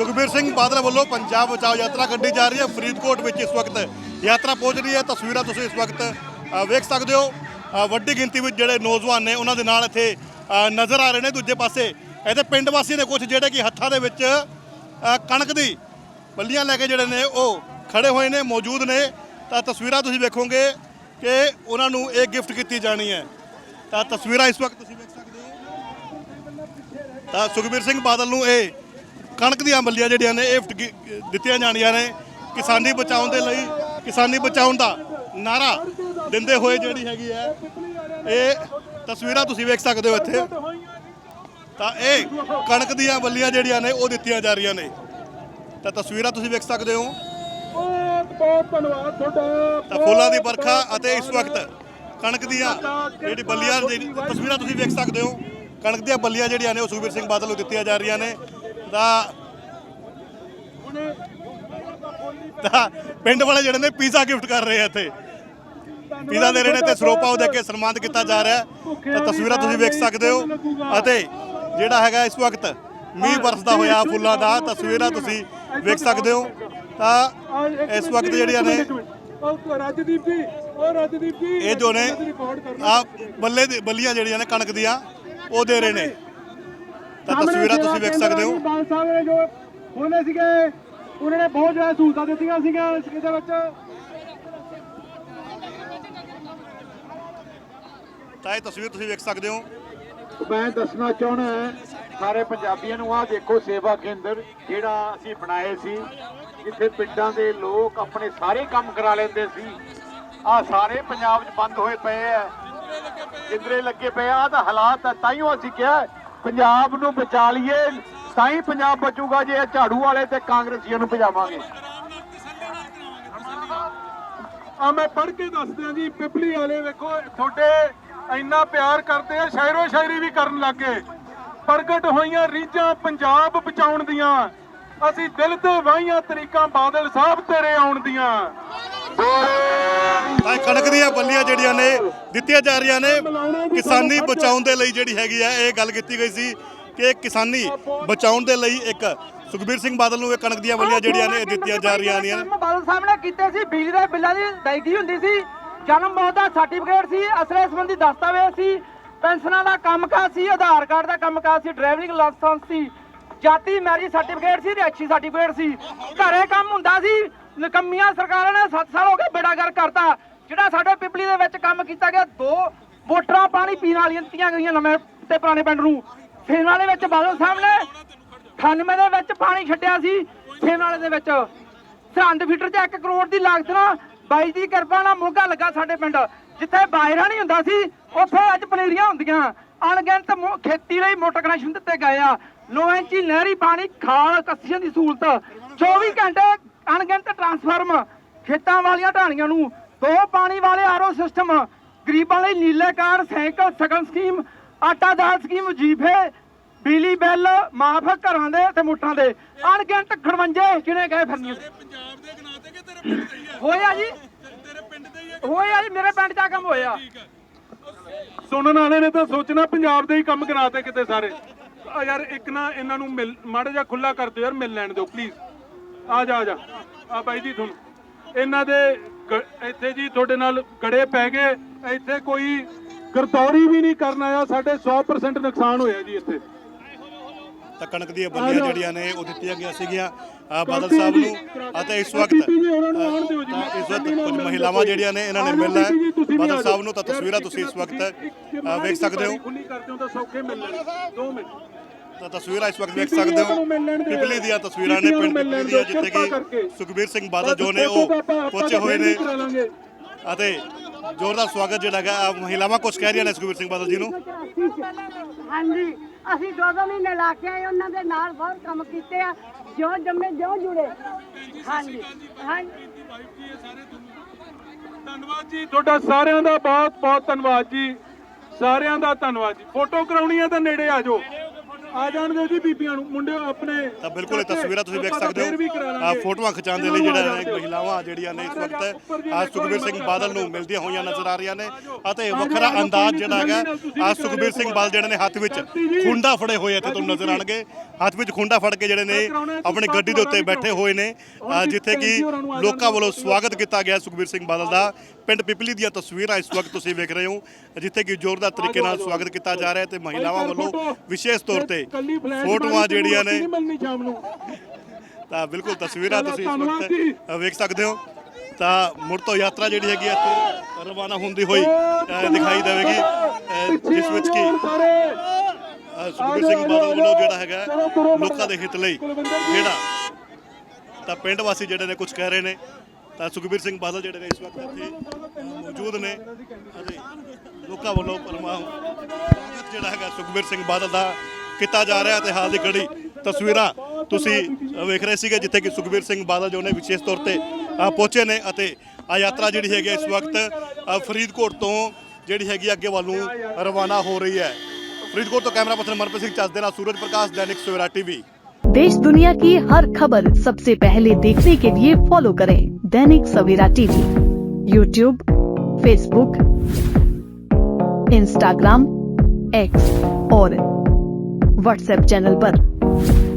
ਸੁਖਬੀਰ ਸਿੰਘ ਬਾਦਲ ਵੱਲੋਂ ਪੰਜਾਬ ਬਚਾਓ ਯਾਤਰਾ ਕੱਢੀ ਜਾ ਰਹੀ ਹੈ ਫਰੀਦਕੋਟ ਵਿੱਚ ਇਸ ਵਕਤ। ਯਾਤਰਾ ਪਹੁੰਚ ਰਹੀ ਹੈ, ਤਸਵੀਰਾਂ ਤੁਸੀਂ ਇਸ ਵਕਤ ਵੇਖ ਸਕਦੇ ਹੋ। ਵੱਡੀ ਗਿਣਤੀ ਵਿੱਚ ਜਿਹੜੇ ਨੌਜਵਾਨ ਨੇ ਉਹਨਾਂ ਦੇ ਨਾਲ ਇੱਥੇ ਨਜ਼ਰ ਆ ਰਹੇ ਨੇ ਦੂਜੇ ਪਾਸੇ। ਇਹਦੇ ਪਿੰਡ ਵਾਸੀ ਨੇ ਕੁਝ ਜਿਹੜੇ ਕਿ ਹੱਥਾਂ ਦੇ ਵਿੱਚ ਕਣਕ ਦੀ ਬੱਲੀਆਂ ਲੈ ਕੇ ਜਿਹੜੇ ਨੇ ਉਹ ਖੜੇ ਹੋਏ ਨੇ, ਮੌਜੂਦ ਨੇ। ਤਾਂ ਤਸਵੀਰਾਂ ਤੁਸੀਂ ਵੇਖੋਗੇ ਕਿ ਉਹਨਾਂ ਨੂੰ ਇਹ ਗਿਫਟ ਕੀਤੀ ਜਾਣੀ ਹੈ। ਤਾਂ ਤਸਵੀਰਾਂ ਇਸ ਵਕਤ ਤੁਸੀਂ ਵੇਖ ਸਕਦੇ ਹੋ। ਤਾਂ ਸੁਖਬੀਰ ਸਿੰਘ ਬਾਦਲ ਨੂੰ ਇਹ ਕਣਕ ਦੀਆਂ ਬੱਲੀਆਂ ਜਿਹੜੀਆਂ ਨੇ ਇਹ ਦਿੱਤੀਆਂ ਜਾਣੀਆਂ ਨੇ। ਕਿਸਾਨੀ ਬਚਾਉਣ ਦੇ ਲਈ ਕਿਸਾਨੀ ਬਚਾਉਣ ਦਾ ਨਾਰਾ ਦਿੰਦੇ ਹੋਏ ਜਿਹੜੀ ਹੈਗੀ ਹੈ ਇਹ ਤਸਵੀਰਾਂ ਤੁਸੀਂ ਵੇਖ ਸਕਦੇ ਹੋ ਇੱਥੇ। ਤਾਂ ਇਹ ਕਣਕ ਦੀਆਂ ਬੱਲੀਆਂ ਜਿਹੜੀਆਂ ਨੇ ਉਹ ਦਿੱਤੀਆਂ ਜਾ ਰਹੀਆਂ ਨੇ। ਤਾਂ ਤਸਵੀਰਾਂ ਤੁਸੀਂ ਵੇਖ ਸਕਦੇ ਹੋ। ਬਹੁਤ ਧੰਨਵਾਦ ਤੁਹਾਡਾ ਤਾਂ ਫੁੱਲਾਂ ਦੀ ਵਰਖਾ ਅਤੇ ਇਸ ਵਕਤ ਕਣਕ ਦੀਆਂ ਜਿਹੜੀ ਬੱਲੀਆਂ ਤਸਵੀਰਾਂ ਤੁਸੀਂ ਵੇਖ ਸਕਦੇ ਹੋ। ਕਣਕ ਦੀਆਂ ਬੱਲੀਆਂ ਜਿਹੜੀਆਂ ਨੇ ਉਹ ਸੁਖਬੀਰ ਸਿੰਘ ਬਾਦਲ ਨੂੰ ਦਿੱਤੀਆਂ ਜਾ ਰਹੀਆਂ ਨੇ। ਤਾਂ ਤਾਂ ਪਿੰਡ ਵਾਲੇ ਜਿਹੜੇ ਨੇ ਪੀਜ਼ਾ ਗਿਫਟ ਕਰ ਰਹੇ ਆ ਇੱਥੇ। ਪੀਜ਼ਾ ਦੇ ਰਹੇ ਨੇ ਤੇ ਸਰੋਪਾ ਉਹ ਦੇ ਕੇ ਸਨਮਾਨਿਤ ਕੀਤਾ ਜਾ ਰਿਹਾ। ਤਾਂ ਤਸਵੀਰਾਂ ਤੁਸੀਂ ਵੇਖ ਸਕਦੇ ਹੋ। ਅਤੇ ਜਿਹੜਾ ਹੈਗਾ ਇਸ ਵਕਤ ਮੀਂਹ ਬਰਸਦਾ ਹੋਇਆ ਫੁੱਲਾਂ ਦਾ ਤਸਵੀਰਾਂ ਤੁਸੀਂ ਵੇਖ ਸਕਦੇ ਹੋ। ਤਾਂ ਇਸ ਵਕਤ ਜਿਹੜੀਆਂ ਨੇ ਉਹ ਰਾਜਦੀਪ ਜੀ ਉਹ ਰਾਜਦੀਪ ਜੀ। ਇਹ ਜੋ ਨੇ ਆ ਬੱਲੇ ਦੀ ਬੱਲੀਆਂ ਜਿਹੜੀਆਂ ਨੇ ਕਣਕ ਦੀਆਂ ਉਹ ਦੇ ਰਹੇ ਨੇ। ਤਾਂ ਤਸਵੀਰਾਂ ਤੁਸੀਂ ਵੇਖ ਸਕਦੇ ਹੋ। ਹੋਣੇ ਸੀਗੇ ਉਹਨਾਂ ਨੇ ਬਹੁਤ ਜ਼ਿਆਦਾ ਸਹੂਲਤਾਂ ਦਿੱਤੀਆਂ ਸੀਗੀਆਂ ਇਸ ਦੇ ਵਿੱਚ। ਤਾਂ ਇਹ ਤਸਵੀਰ ਤੁਸੀਂ ਵੇਖ ਸਕਦੇ ਹੋ। ਮੈਂ ਦੱਸਣਾ ਚਾਹਣਾ ਸਾਰੇ ਪੰਜਾਬੀਆਂ ਨੂੰ ਆਹ ਦੇਖੋ ਸੇਵਾ ਕੇਂਦਰ ਜਿਹੜਾ ਅਸੀਂ ਬਣਾਏ ਸੀ। ਜਿੱਥੇ ਪਿੰਡਾਂ ਦੇ ਲੋਕ ਆਪਣੇ ਸਾਰੇ ਕੰਮ ਕਰਾ ਲੈਂਦੇ ਸੀ। ਆਹ ਸਾਰੇ ਪੰਜਾਬ 'ਚ ਬੰਦ ਹੋਏ ਪਏ ਆ। ਜਿੰਦਰੇ ਲੱਗੇ ਪਏ ਆ ਤਾਂ ਹਾਲਾਤ ਆ ਤਾਈਓ ਅਸੀਂ ਕਿਹਾ ਪੰਜਾਬ ਨੂੰ ਬਚਾ ਲਈਏ। ਤਾਂ ਹੀ ਪੰਜਾਬ ਬਚੂਗਾ ਜੇ ਇਹ ਝਾੜੂ ਵਾਲੇ ਤੇ ਕਾਂਗਰਸੀਆਂ ਨੂੰ ਭਜਾਵਾਂਗੇ। ਆ ਮੈਂ ਪੜ੍ਹ ਕੇ ਦੱਸਦਿਆਂ ਜੀ ਪਿਪਲੀ ਵਾਲੇ ਵੇਖੋ ਤੁਹਾਡੇ ਇੰਨਾ ਪਿਆਰ ਕਰਦੇ ਆ ਸ਼ਾਇਰੋ ਸ਼ਾਇਰੀ ਵੀ ਕਰਨ ਲੱਗੇ। ਪ੍ਰਗਟ ਹੋਈਆਂ ਰੀਝਾਂ ਪੰਜਾਬ ਬਚਾਉਣ ਦੀਆਂ। ਅਸੀਂ ਦਿਲ ਤੇ ਵਾਹੀਆਂ ਤਰੀਕਾਂ ਬਾਦਲ ਸਾਹਿਬ ਤੇਰੇ ਆਉਣ ਦੀਆਂ। ਤਾਂ ਕਣਕ ਦੀਆਂ ਬੱਲੀਆਂ ਜਿਹੜੀਆਂ ਨੇ ਦਿੱਤੀਆਂ ਜਾ ਰਹੀਆਂ ਨੇ ਕਿਸਾਨੀ ਬਚਾਉਣ ਦੇ ਲਈ ਜਿਹੜੀ ਹੈਗੀ ਹੈ ਇਹ ਗੱਲ ਕੀਤੀ ਗਈ ਸੀ। ਕਿ ਕਿਸਾਨੀ ਬਚਾਉਣ ਦੇ ਲਈ ਇੱਕ ਸੁਖਬੀਰ ਸਿੰਘ ਬਾਦਲ ਨੂੰ ਇਹ ਕਣਕ ਦੀਆਂ ਬੱਲੀਆਂ ਜਿਹੜੀਆਂ ਨੇ ਦਿੱਤੀਆਂ ਜਾ ਰਹੀਆਂ ਨੇ। ਬਾਦਲ ਸਾਹਿਬ ਨੇ ਕੀਤੇ ਸੀ ਬਿਜਲੀ ਦੇ ਬਿੱਲਾਂ ਦੀ ਅਦਾਇਗੀ ਹੁੰਦੀ ਸੀ ਜਨਮ ਮੌਤ ਦਾ ਸਰਟੀਫਿਕੇਟ ਸੀ ਅਸਲੇ ਸੰਬੰਧੀ ਦਸਤਾਵੇਜ਼ ਸੀ ਪੈਨਸ਼ਨਾਂ ਦਾ ਕੰਮਕਾਜ ਸੀ ਆਧਾਰ ਕਾਰਡ ਦਾ ਕੰਮਕਾਜ ਸੀ ਡਰਾਈਵਿੰਗ ਲਾਇਸੈਂਸ ਸੀ ਜਾਤੀ ਮੈਰਿਜ ਸਰਟੀਫਿਕੇਟ ਸੀ ਰਿਹਾਇਸ਼ੀ ਸਰਟੀਫਿਕੇਟ ਸੀ। ਘਰੇ ਕੰਮ ਹੁੰਦਾ ਸੀ ਨਕੰਮੀਆਂ ਸਰਕਾਰਾਂ ਨੇ 7 ਸਾਲ ਹੋ ਗਏ ਬੇੜਾਗਰ ਕਰਤਾ ਜਿਹੜਾ ਸਾਡੇ ਪਿਪਲੀ ਦੇ ਵਿੱਚ ਕੰਮ ਕੀਤਾ ਗਿਆ ਦੋ ਵੋਟਰਾਂ ਪਾਣੀ ਪੀਣ ਵਾਲੀਆਂ ਦਿੱਤੀਆਂ ਗਈਆਂ ਨਵੇਂ ਤੇ ਪੁਰਾਣੇ ਪਿੰਡ ਨੂੰ। ਫੇਨਾਲੇ ਵਿੱਚ ਬਾਦਲ ਸਾਹਿਬ ਨੇ 98 ਦੇ ਵਿੱਚ ਪਾਣੀ ਛੱਡਿਆ ਸੀ ਫੇਨਾਲੇ ਦੇ ਵਿੱਚ। ਸਰਹੰਦ ਫੀਟਰ 'ਚ 1 ਕਰੋੜ ਦੀ ਲਾਗਤ ਨਾਲ ਬਾਈ ਦੀ ਕਿਰਪਾ ਨਾਲ ਮੋਗਾ ਲੱਗਾ ਸਾਡੇ ਪਿੰਡ। ਜਿੱਥੇ ਬਾਇਰਾ ਨਹੀਂ ਹੁੰਦਾ ਸੀ, ਉੱਥੇ ਅੱਜ ਪਨੀਰੀਆਂ ਹੁੰਦੀਆਂ। ਅਣਗਿਣਤ ਖੇਤੀ ਲਈ ਮੋਟਰ ਕਨੈਕਸ਼ਨ ਦਿੱਤੇ ਗਏ ਆ। 9 ਨਹਿਰੀ ਪਾਣੀ, ਖਾਲ, ਕੱਸੀਆਂ ਦੀ ਸਹੂਲਤ। 24 ਘੰਟੇ ਅਣਗਿਣਤ ਟਰਾਂਸਫਾਰਮ। ਖੇਤਾਂ ਵਾਲੀਆਂ ਢਾਣੀਆਂ ਨੂੰ ਦੋ ਪਾਣੀ ਵਾਲੇ ਆਰਓ ਸਿਸਟਮ। ਗਰੀਬਾਂ ਲਈ ਨੀਲੇ ਕਾਰਡ, ਸਾਈਕਲ, ਸਗਨ ਸਕੀਮ ਆਟਾ ਦਾਲ ਸਕੀਮ ਵਜੀਫੇ ਬਿਜਲੀ ਬਿੱਲ ਮਾਫ ਘਰਾਂ ਦੇ ਤੇ ਮੋਟਰਾਂ ਦੇ। ਅਣਗਿਣਤ ਖੜਵੰਜੇ ਕਿਨੇ ਗਏ ਫਿਰਨੀਆਂ। ਪੰਜਾਬ ਦੇ ਗਨਾ ਤੇ ਕਿ ਤੇਰੇ ਪਿੰਡ ਦੇ ਹੀ ਆ? ਹੋਇਆ ਜੀ। ਤੇਰੇ ਪਿੰਡ ਦੇ ਹੀ ਆ ਹੋਇਆ ਜੀ ਮੇਰੇ ਪਿੰਡ ਦਾ ਕੰਮ ਹੋਇਆ। ਸੁਣਨ ਵਾਲੇ ਨੇ ਤਾਂ ਸੋਚਣਾ ਪੰਜਾਬ ਦੇ ਹੀ ਕੰਮ ਕਰਾਤੇ ਕਿਤੇ ਸਾਰੇ। ਆ ਯਾਰ ਇੱਕ ਨਾ ਇਹਨਾਂ ਨੂੰ ਮਿਲ ਮਾੜਾ ਜਿਹਾ ਖੁੱਲਾ ਕਰ ਦਿਓ ਯਾਰ ਮਿਲ ਲੈਣ ਦਿਓ ਪਲੀਜ਼ ਆ ਜਾ ਆ ਜਾ। ਆ ਬਾਈ ਜੀ ਤੁਹਾਨੂੰ। ਇਹਨਾਂ ਦੇ ਇੱਥੇ ਜੀ ਤੁਹਾਡੇ ਨਾਲ ਗੜੇ ਪੈ ਗਏ। ਇੱਥੇ ਕੋਈ ਗਰਦੌਰੀ ਵੀ ਨਹੀਂ ਕਰਨ ਆਇਆ ਸਾਡੇ 100% ਨੁਕਸਾਨ ਹੋਇਆ ਜੀ ਇੱਥੇ। ਤਾਂ ਕਣਕ ਦੀਆਂ ਬੱਲੀਆਂ ਜਿਹੜੀਆਂ ਨੇ ਉਹ ਦਿੱਤੀਆਂ ਗਿਆ ਸੀਗੀਆਂ। ਬਾਦਲ ਸਾਹਿਬ ਨੂੰ ਅਤੇ ਇਸ ਵਕਤ ਇਸ ਵਕਤ ਕੁਝ ਮਹਿਲਾਵਾਂ ਜਿਹੜੀਆਂ ਨੇ ਇਹਨਾਂ ਨੇ ਮਿਲਣਾ ਹੈ। ਬਾਦਲ ਸਾਹਿਬ ਨੂੰ ਤਾਂ ਤਸਵੀਰਾਂ ਤੁਸੀਂ ਇਸ ਵਕਤ ਵੇਖ ਸਕਦੇ ਹੋ। ਖੁੱਲੀ ਕਰਦੇ ਹੋ ਤਾਂ ਸੌਖੇ ਮਿਲ ਲੈਣ। 2 ਮਿੰਟ। ਤਾਂ ਤਸਵੀਰਾਂ ਇਸ ਵਕਤ ਵੇਖ ਸਕਦੇ ਹੋ। ਪਿਪਲੀ ਦੀਆਂ ਤਸਵੀਰਾਂ ਨੇ ਪਿੰਡ ਪਿਪਲੀ ਦੀਆਂ ਜਿੱਥੇ ਕਿ ਸੁਖਬੀਰ ਸਿੰਘ ਬਾਦਲ ਜੋ ਨੇ ਉਹ ਪਹੁੰਚੇ ਹੋਏ ਨੇ। ਅਤੇ ਜ਼ੋਰਦਾਰ ਸਵਾਗਤ ਜਿਹੜਾ ਹੈਗਾ ਮਹਿਲਾਵਾਂ ਕੁਝ ਕਹਿ ਰਹੀਆਂ ਨੇ ਸੁਖਬੀਰ ਸਿੰਘ ਬਾਦਲ ਜੀ ਨੂੰ। ਹਾਂਜੀ ਅਸੀਂ ਦੋ ਦੋ ਮਹੀਨੇ ਲਾ ਕੇ ਆਏ ਉਹਨਾਂ ਦੇ ਨਾਲ ਬਹੁਤ ਕੰਮ ਕੀਤੇ ਆ ਜਿਉਂ ਜੰਮੇ ਜਿਉਂ ਜੁੜੇ। ਹਾਂਜੀ ਹਾਂਜੀ। ਧੰਨਵਾਦ ਜੀ ਤੁਹਾਡਾ ਸਾਰਿਆਂ ਦਾ ਬਹੁਤ ਬਹੁਤ ਧੰਨਵਾਦ ਜੀ। ਸਾਰਿਆਂ ਦਾ ਧੰਨਵਾਦ ਜੀ। ਫੋਟੋ ਕਰਾਉਣੀ ਹੈ ਤਾਂ ਨੇੜੇ ਆ ਜਾਓ। ਆ ਜਾਣ ਦਿਓ ਜੀ ਬੀਬੀਆਂ ਨੂੰ ਮੁੰਡੇ ਆਪਣੇ ਤਾਂ ਬਿਲਕੁਲ ਇਹ ਤਸਵੀਰਾਂ ਤੁਸੀਂ ਵੇਖ ਸਕਦੇ ਹੋ। ਫੋਟੋਆਂ ਖਿਚਾਉਣ ਦੇ ਲਈ ਜਿਹੜਾ ਹੈ ਮਹਿਲਾਵਾਂ ਜਿਹੜੀਆਂ ਨੇ ਇਸ ਵਕਤ ਆ ਸੁਖਬੀਰ ਸਿੰਘ ਬਾਦਲ ਨੂੰ ਮਿਲਦੀਆਂ ਹੋਈਆਂ ਨਜ਼ਰ ਆ ਰਹੀਆਂ ਨੇ। ਅਤੇ ਵੱਖਰਾ ਅੰਦਾਜ਼ ਜਿਹੜਾ ਹੈਗਾ ਆ ਸੁਖਬੀਰ ਸਿੰਘ ਬਾਦਲ ਜਿਹੜੇ ਨੇ ਹੱਥ ਵਿੱਚ ਖੁੰਡਾ ਫੜੇ ਹੋਏ ਇੱਥੇ ਤੁਹਾਨੂੰ ਨਜ਼ਰ ਆਣਗੇ ਹੱਥ ਵਿੱਚ ਖੁੰਡਾ ਫੜ ਕੇ ਜਿਹੜੇ ਨੇ ਆਪਣੀ ਗੱਡੀ ਦੇ ਉੱਤੇ ਬੈਠੇ ਹੋਏ ਨੇ। ਜਿੱਥੇ ਕਿ ਲੋਕਾਂ ਵੱਲੋਂ ਸਵਾਗਤ ਕੀਤਾ ਗਿਆ ਸੁਖਬੀਰ ਸਿੰਘ ਬਾਦਲ ਦਾ। ਪਿੰਡ ਪਿਪਲੀ ਦੀਆਂ ਤਸਵੀਰਾਂ ਇਸ ਵਕਤ ਤੁਸੀਂ ਵੇਖ ਰਹੇ ਹੋ ਜਿੱਥੇ ਕਿ ਜ਼ੋਰਦਾਰ ਤਰੀਕੇ ਨਾਲ ਸਵਾਗਤ ਕੀਤਾ ਜਾ ਰਿਹਾ ਹੈ ਤੇ ਮਹਿਲਾਵਾਂ ਵੱਲੋਂ ਵਿਸ਼ੇਸ਼ ਤੌਰ ਤੇ ਫੋਟੋਆਂ ਜਿਹੜੀਆਂ ਨੇ। ਤਾਂ ਬਿਲਕੁਲ ਤਸਵੀਰਾਂ ਤੁਸੀਂ ਇਸ। ਵਕਤ ਵੇਖ ਸਕਦੇ ਹੋ। ਤਾਂ ਮੁੜ ਤੋਂ ਯਾਤਰਾ ਜਿਹੜੀ ਹੈਗੀ ਇੱਥੋਂ ਰਵਾਨਾ ਹੁੰਦੀ ਹੋਈ ਦਿਖਾਈ ਦੇਵੇਗੀ। ਜਿਸ ਵਿੱਚ ਕਿ ਸੁਖਬੀਰ ਸਿੰਘ ਬਾਦਲ ਵੱਲੋਂ ਜਿਹੜਾ ਹੈਗਾ ਲੋਕਾਂ ਦੇ ਹਿੱਤ ਲਈ ਜਿਹੜਾ ਤਾਂ ਪਿੰਡ ਵਾਸੀ ਜਿਹੜੇ ਨੇ ਕੁਝ ਕਹਿ ਰਹੇ ਨੇ ਤਾਂ ਸੁਖਬੀਰ ਸਿੰਘ ਬਾਦਲ ਜਿਹੜੇ ਨੇ ਇਸ ਵਕਤ ਇੱਥੇ ਮੌਜੂਦ ਨੇ। ਅਤੇ ਲੋਕਾਂ ਵੱਲੋਂ ਪਰਮਾ ਸਵਾਗਤ ਜਿਹੜਾ ਹੈਗਾ ਸੁਖਬੀਰ ਸਿੰਘ ਬਾਦਲ ਦਾ ਕੀਤਾ ਜਾ ਰਿਹਾ ਤੇ ਹਾਲ ਦੀ ਘੜੀ ਤਸਵੀਰਾਂ ਤੁਸੀਂ ਅ, ਵੇਖ ਰਹੇ ਸੀਗੇ ਜਿੱਥੇ ਕਿ ਸੁਖਬੀਰ ਸਿੰਘ ਬਾਦਲ ਜੋ ਨੇ ਵਿਸ਼ੇਸ਼ ਤੌਰ ਤੇ ਅ, ਪਹੁੰਚੇ ਨੇ ਅਤੇ ਆ ਯਾਤਰਾ ਜਿਹੜੀ ਹੈਗੀ ਹੈ ਇਸ ਵਕਤ ਅ, ਫਰੀਦਕੋਟ ਤੋਂ ਜਿਹੜੀ ਹੈਗੀ ਹੈ ਅੱਗੇ ਵੱਲ ਨੂੰ ਰਵਾਨਾ ਹੋ ਰਹੀ ਹੈ ਫਰੀਦਕੋਟ ਤੋਂ ਕੈਮਰਾ ਪਰਸਨ ਮਨਪ੍ਰੀਤ ਸਿੰਘ ਚੱਜ ਦੇ ਨਾਲ ਸੂਰਜ ਪ੍ਰਕਾਸ਼ ਦੈਨਿਕ ਸਵੇਰਾ ਟੀਵੀ देश दुनिया की हर खबर सबसे पहले देखने के लिए फॉलो करें Dainik Savera TV YouTube Facebook Instagram X और व्हाट्सएप चैनल पर।